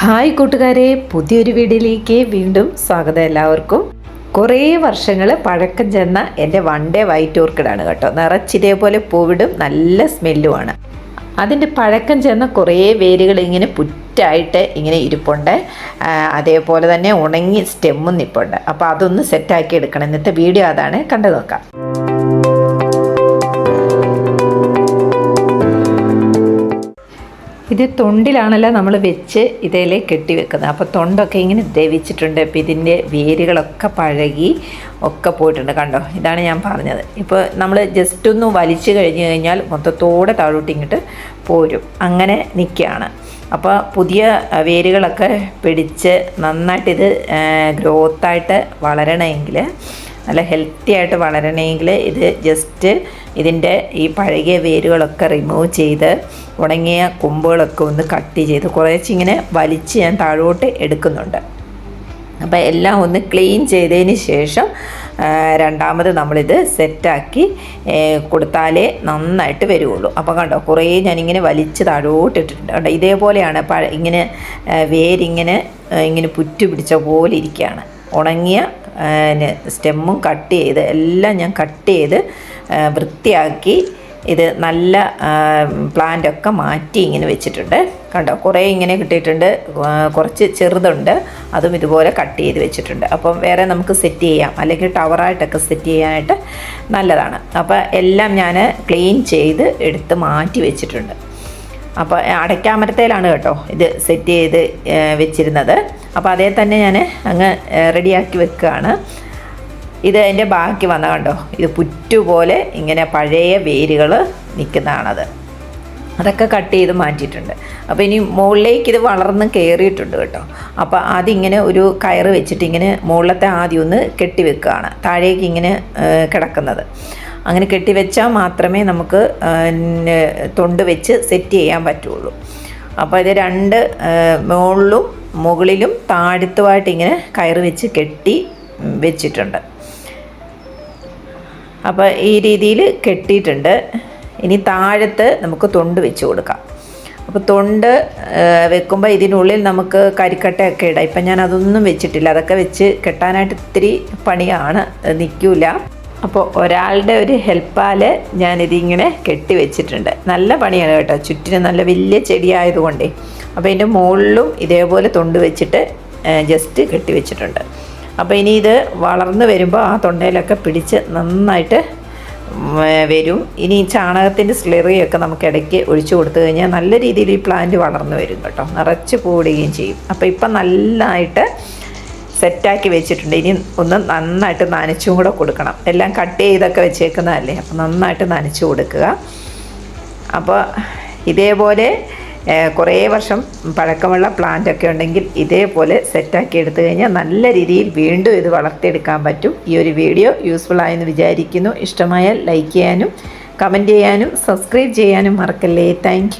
Hi കൂട്ടുകാരെ പുതിയൊരു വീഡിയോയിലേക്ക് വീണ്ടും സ്വാഗതം എല്ലാവർക്കും. കുറേ വർഷങ്ങൾ പഴക്കം ചെന്ന എന്റെ വൺ ഡേ വൈറ്റ് ഓർക്കിഡാണ് കേട്ടോ. നിറച്ചിതേപോലെ പൂവിടും നല്ല സ്മെല്ലുമാണ്. അതിന്റെ പഴക്കം ചെന്ന കുറേ വേരുകൾ ഇങ്ങനെ പുറ്റായിട്ട് ഇങ്ങനെ ഇരിപ്പുണ്ട്. അതേപോലെ തന്നെ ഉണങ്ങി സ്റ്റെമ്മും നിപ്പുണ്ട്. അപ്പോൾ അതൊന്ന് സെറ്റാക്കി എടുക്കണം. ഇന്നത്തെ വീഡിയോ അതാണ്. കണ്ടു നോക്കാം. ഇത് തൊണ്ടിലാണല്ലോ നമ്മൾ വെച്ച് ഇതേലേ കെട്ടി വെക്കുന്നത് അപ്പോൾ തൊണ്ടൊക്കെ ഇങ്ങനെ ദ്രവിച്ചിട്ടുണ്ട് അപ്പോൾ ഇതിന്റെ വേരുകളൊക്കെ പഴകി ഒക്കെ പോയിട്ടുണ്ട്. കണ്ടോ? ഇതാണ് ഞാൻ പറഞ്ഞത്. ഇപ്പോൾ നമ്മൾ ജസ്റ്റ് ഒന്ന് വലിച്ചു കഴിഞ്ഞ് കഴിഞ്ഞാൽ മൊത്തത്തോടെ താഴോട്ട് ഇങ്ങോട്ട് പോരും. അങ്ങനെ നിൽക്കുകയാണ് അപ്പോൾ പുതിയ വേരുകളൊക്കെ പിടിച്ച് നന്നായിട്ട് ഇത് ഗ്രോത്തായിട്ട് വളരണമെങ്കിൽ നല്ല ഹെൽത്തി ആയിട്ട് വളരണമെങ്കിൽ ഇത് ജസ്റ്റ് ഇതിന്റെ ഈ പഴകിയ വേരുകളൊക്കെ റിമൂവ് ചെയ്ത് ഉണങ്ങിയ കൊമ്പുകളൊക്കെ ഒന്ന് കട്ട് ചെയ്ത് കുറേച്ചിങ്ങനെ വലിച്ച് ഞാൻ താഴോട്ട് എടുക്കുന്നുണ്ട്. അപ്പോൾ എല്ലാം ഒന്ന് ക്ലീൻ ചെയ്തതിന് ശേഷം രണ്ടാമത് നമ്മളിത് സെറ്റാക്കി കൊടുത്താലേ നന്നായിട്ട് വരുള്ളൂ അപ്പോൾ കണ്ടോ കുറേ ഞാനിങ്ങനെ വലിച്ച് താഴോട്ട് ഇട്ടിട്ടുണ്ട്. കണ്ടോ ഇതേപോലെയാണ് പഴ ഇങ്ങനെ വേരിങ്ങനെ ഇങ്ങനെ പുറ്റു പിടിച്ച പോലെ ഇരിക്കുകയാണ് ഉണങ്ങിയ സ്റ്റെമ്മും കട്ട് ചെയ്ത് എല്ലാം ഞാൻ കട്ട് ചെയ്ത് വൃത്തിയാക്കി ഇത് നല്ല പ്ലാന്റൊക്കെ മാറ്റി ഇങ്ങനെ വെച്ചിട്ടുണ്ട്. കണ്ടോ? കുറേ ഇങ്ങനെ കിട്ടിയിട്ടുണ്ട്. കുറച്ച് ചെറുതുണ്ട്. അതും ഇതുപോലെ കട്ട് ചെയ്ത് വെച്ചിട്ടുണ്ട്. അപ്പം വേറെ നമുക്ക് സെറ്റ് ചെയ്യാം. അല്ലെങ്കിൽ ടവറായിട്ടൊക്കെ സെറ്റ് ചെയ്യാനായിട്ട് നല്ലതാണ്. അപ്പോൾ എല്ലാം ഞാൻ ക്ലീൻ ചെയ്ത് എടുത്ത് മാറ്റി വെച്ചിട്ടുണ്ട്. അപ്പോൾ അടയ്ക്കാമരത്തേലാണ് കേട്ടോ ഇത് സെറ്റ് ചെയ്ത് വെച്ചിരുന്നത്. അപ്പോൾ അതേ തന്നെ ഞാൻ അങ്ങ് റെഡിയാക്കി വെക്കുകയാണ് ഇത് അതിന്റെ ബാക്കി വന്ന കണ്ടോ? ഇത് പുറ്റുപോലെ ഇങ്ങനെ പഴയ വേരുകൾ നിൽക്കുന്നതാണത് അതൊക്കെ കട്ട് ചെയ്ത് മാറ്റിയിട്ടുണ്ട്. അപ്പോൾ ഇനി മുകളിലേക്ക് ഇത് വളർന്ന് കയറിയിട്ടുണ്ട് കേട്ടോ. അപ്പോൾ അതിങ്ങനെ ഒരു കയറ് വെച്ചിട്ട് ഇങ്ങനെ മുകളിലത്തെ ആദ്യം ഒന്ന് കെട്ടി വെക്കുകയാണ്. താഴേക്ക് ഇങ്ങനെ കിടക്കുന്നത്. അങ്ങനെ കെട്ടി വെച്ചാൽ മാത്രമേ നമുക്ക് തൊണ്ട് വെച്ച് സെറ്റ് ചെയ്യാൻ പറ്റുള്ളൂ. അപ്പോൾ ഇത് രണ്ട് മുകളിലും മുകളിലും താഴത്തുമായിട്ട് ഇങ്ങനെ കയറ് വെച്ച് കെട്ടി വെച്ചിട്ടുണ്ട്. അപ്പോൾ ഈ രീതിയിൽ കെട്ടിയിട്ടുണ്ട്. ഇനി താഴത്ത് നമുക്ക് തൊണ്ട് വെച്ച് കൊടുക്കാം. അപ്പോൾ തൊണ്ട് വെക്കുമ്പോൾ ഇതിനുള്ളിൽ നമുക്ക് കരിക്കട്ടയൊക്കെ ഇടാം. ഇപ്പം ഞാൻ അതൊന്നും വെച്ചിട്ടില്ല. അതൊക്കെ വെച്ച് കെട്ടാനായിട്ട് ഇത്തിരി പണിയാണ്. നിൽക്കില്ല അപ്പോൾ ഒരാളുടെ ഒരു ഹെൽപ്പാൽ ഞാനിതിങ്ങനെ കെട്ടി വെച്ചിട്ടുണ്ട്. നല്ല പണിയാണ് കേട്ടോ. ചുറ്റിനും നല്ല വലിയ ചെടിയായതുകൊണ്ടേ. അപ്പോൾ ഇതിന്റെ മുകളിലും ഇതേപോലെ തൊണ്ട് വെച്ചിട്ട് ജസ്റ്റ് കെട്ടി വെച്ചിട്ടുണ്ട്. അപ്പോൾ ഇനി ഇത് വളർന്നു വരുമ്പോൾ ആ തൊണ്ടയിലൊക്കെ പിടിച്ച് നന്നായിട്ട് വരും. ഇനി ചാണകത്തിന്റെ സ്ലെറിയൊക്കെ നമുക്ക് ഇടയ്ക്ക് ഒഴിച്ചു കൊടുത്തു കഴിഞ്ഞാൽ നല്ല രീതിയിൽ ഈ പ്ലാന്റ് വളർന്നു വരും കേട്ടോ. നിറച്ച് പൂടുകയും ചെയ്യും. അപ്പോൾ ഇപ്പം നല്ലതായിട്ട് സെറ്റാക്കി വെച്ചിട്ടുണ്ട്. ഇനി ഒന്ന് നന്നായിട്ട് നനച്ചും കൂടെ കൊടുക്കണം. എല്ലാം കട്ട് ചെയ്തൊക്കെ വെച്ചേക്കുന്നതല്ലേ? അപ്പോൾ നന്നായിട്ട് നനച്ചു കൊടുക്കുക. അപ്പോൾ ഇതേപോലെ കുറേ വർഷം പഴക്കമുള്ള പ്ലാന്റ് ഒക്കെ ഉണ്ടെങ്കിൽ ഇതേപോലെ സെറ്റാക്കി എടുത്തു കഴിഞ്ഞാൽ നല്ല രീതിയിൽ വീണ്ടും ഇത് വളർത്തിയെടുക്കാൻ പറ്റും. ഈ ഒരു വീഡിയോ യൂസ്ഫുൾ ആയെന്ന് വിചാരിക്കുന്നു. ഇഷ്ടമായാൽ ലൈക്ക് ചെയ്യാനും കമന്റ് ചെയ്യാനും സബ്സ്ക്രൈബ് ചെയ്യാനും മറക്കല്ലേ. താങ്ക്